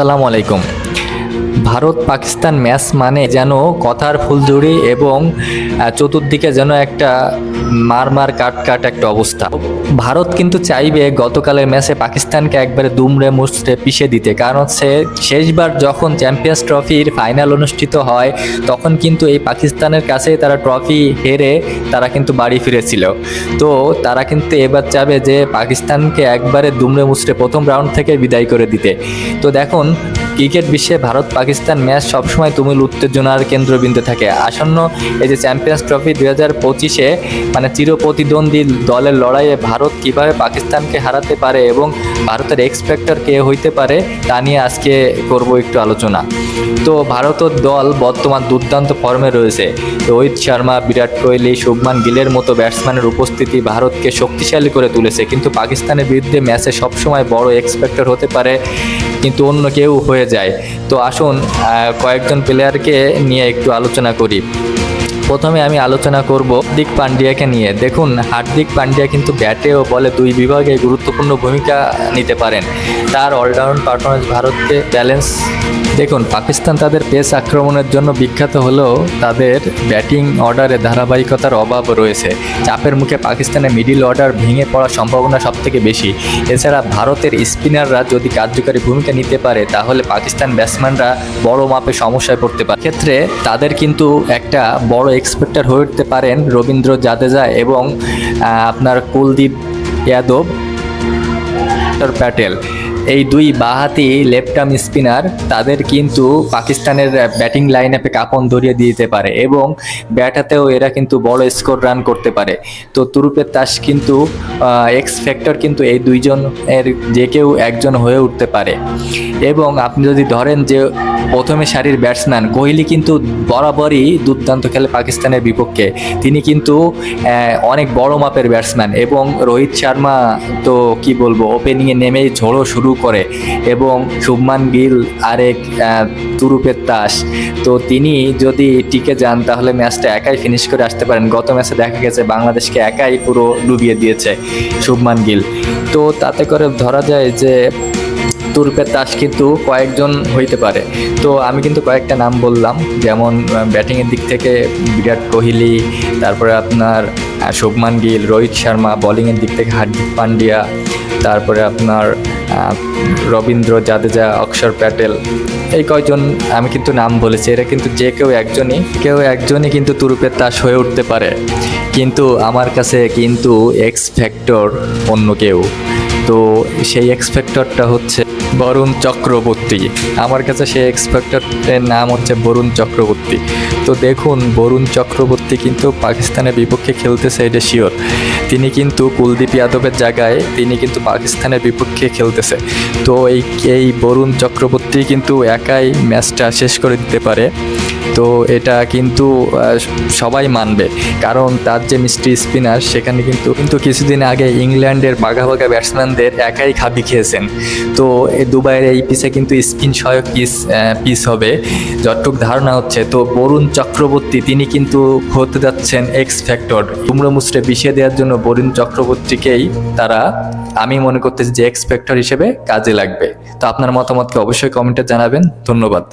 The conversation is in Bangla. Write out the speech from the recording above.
আসসালামু আলাইকুম। ভারত পাকিস্তান ম্যাচ মানে যেন কথার ফুলঝুরি এবং চতুর্দিকে যেন একটা মারমার কাট কাট একটা অবস্থা। ভারত কিন্তু চাইবে গতকালের ম্যাচে পাকিস্তানকে একবারে দুমড়ে মুচড়ে পিষে দিতে। কারণ সে শেষবার যখন চ্যাম্পিয়ন্স ট্রফির ফাইনাল অনুষ্ঠিত হয়, তখন কিন্তু এই পাকিস্তানের কাছে তারা ট্রফি হেরে তারা কিন্তু বাড়ি ফিরেছিল। তো তারা কিন্তু এবার চাবে যে পাকিস্তানকে একবারে দুমড়ে মুচড়ে প্রথম রাউন্ড থেকে বিদায় করে দিতে। তো দেখুন ক্রিকেট বিশ্বে ভারত, পাকিস্তান ম্যাচ সবসময় তুমুল উত্তেজনার কেন্দ্রবিন্দু থাকে। আসন্ন এই যে চ্যাম্পিয়ন্স ট্রফি দুই হাজার পঁচিশে মানে চিরপ্রতিদ্বন্দ্বী দলের লড়াইয়ে ভারত কীভাবে পাকিস্তানকে হারাতে পারে এবং ভারতের এক্সপেক্টর কে হইতে পারে, তা নিয়ে আজকে করব একটু আলোচনা। তো ভারতের দল বর্তমান দুর্দান্ত ফর্মে রয়েছে। রোহিত শর্মা, বিরাট কোহলি, শুভমান গিলের মতো ব্যাটসম্যানের উপস্থিতি ভারতকে শক্তিশালী করে তুলেছে। কিন্তু পাকিস্তানের বিরুদ্ধে ম্যাচে সবসময় বড় এক্সপেক্টর হতে পারে কিন্তু অন্য কেউ হয়ে যায়। তো আসুন কয়েকজন প্লেয়ারকে নিয়ে একটু আলোচনা করি। প্রথমে আমি আলোচনা করব দিক পান্ডিয়াকে নিয়ে। দেখুন, হার্দিক পান্ডিয়া কিন্তু ব্যাটে ও বলে দুই বিভাগে গুরুত্বপূর্ণ ভূমিকা নিতে পারেন। তার অলরাউন্ড পারফরমেন্স ভারতকে ব্যালেন্স দেখুন, পাকিস্তান তাদের পেস আক্রমণের জন্য বিখ্যাত হলেও তাদের ব্যাটিং অর্ডারে ধারাবাহিকতার অভাব রয়েছে। চাপের মুখে পাকিস্তানের মিডিল অর্ডার ভেঙে পড়ার সম্ভাবনা সবথেকে বেশি। এছাড়া ভারতের স্পিনাররা যদি কার্যকারী ভূমিকা নিতে পারে, তাহলে পাকিস্তান ব্যাটসম্যানরা বড় মাপে সমস্যায় পড়তে পারে। ক্ষেত্রে তাদের কিন্তু একটা বড় এক্সপেক্টার হয়ে উঠতে পারেন রবীন্দ্র জাদেজা এবং আপনার কুলদীপ যাদব প্যাটেল। এই দুই বাহাতি লেফট আর্ম স্পিনার তাদের কিন্তু পাকিস্তানের ব্যাটিং লাইন আপে কাপন ধরিয়ে দিতে পারে এবং ব্যাট হাতেও এরা কিন্তু বড় স্কোর রান করতে পারে। তো তুরুপের তাস কিন্তু এক্স ফ্যাক্টর কিন্তু এই দুইজন এর যে কেউ একজন হয়ে উঠতে পারে। এবং আপনি যদি ধরেন যে প্রথমে সারির ব্যাটসম্যান কোহলি কিন্তু বরাবরই দুর্দান্ত খেলে পাকিস্তানের বিপক্ষে। তিনি কিন্তু অনেক বড় মাপের ব্যাটসম্যান এবং রোহিত শর্মা তো কি বলব ওপেনিংয়ে নেমেই ঝোড়ো শুরু করে এবং শুভমান গিল আরেক তুরুপের তাস। তো তিনি যদি টিকে যান, তাহলে ম্যাচটা একাই ফিনিশ করে আসতে পারেন। গত ম্যাচে দেখা গেছে বাংলাদেশকে একাই পুরো ডুবিয়ে দিয়েছে শুভমান গিল। তো তাতে করে ধরা যায় যে তুরপের তাস কিন্তু কয়েকজন হইতে পারে। তো আমি কিন্তু কয়েকটা নাম বললাম। যেমন ব্যাটিংয়ের দিক থেকে বিরাট কোহলি, তারপরে আপনার শুভমান গিল, রোহিত শর্মা বোলিংয়ের দিক থেকে হার্দিক পান্ডিয়া তারপরে আপনার রবীন্দ্র জাদেজা, অক্ষর প্যাটেল, এই কয়জন আমি কিন্তু নাম বলেছি, এরা কিন্তু যে কেউ একজনই কেউ একজনই কিন্তু তুরুপের তাস হয়ে উঠতে পারে। কিন্তু আমার কাছে কিন্তু এক্স ফ্যাক্টর অন্য কেউ। তো সেই এক্স ফ্যাক্টরটা হচ্ছে বরুণ চক্রবর্তী। আমার কাছে সেই এক্সপেক্টরের নাম হচ্ছে বরুণ চক্রবর্তী। তো দেখুন, বরুণ চক্রবর্তী কিন্তু পাকিস্তানের বিপক্ষে খেলতেছে, এটা শিওর তিনি কিন্তু কুলদীপ যাদবের জায়গায় তিনি কিন্তু পাকিস্তানের বিপক্ষে খেলতেছে। তো এই এই বরুণ চক্রবর্তী কিন্তু একাই ম্যাচটা শেষ করে দিতে পারে। তো এটা কিন্তু সবাই মানবে। কারণ তার যে মিষ্টি স্পিনার, সেখানে কিন্তু কিন্তু কিছুদিন আগে ইংল্যান্ডের বাঘা বাঘা ব্যাটসম্যানদের একাই খাবি খেয়েছেন। তো দুবাইয়ের এই পিসে কিন্তু স্পিন সহায়ক পিস পিস হবে। যতটুক ধারণা হচ্ছে, তো বরুণ চক্রবর্তী, তিনি কিন্তু হতে যাচ্ছেন এক্স ফ্যাক্টর কুমড়ো মুচড়ে বিষিয়ে দেওয়ার জন্য বরুণ চক্রবর্তীকেই তারা, আমি মনে করতেছি যে এক্স ফ্যাক্টর হিসেবে কাজে লাগবে। তো আপনার মতামতকে অবশ্যই কমেন্টে জানাবেন। ধন্যবাদ।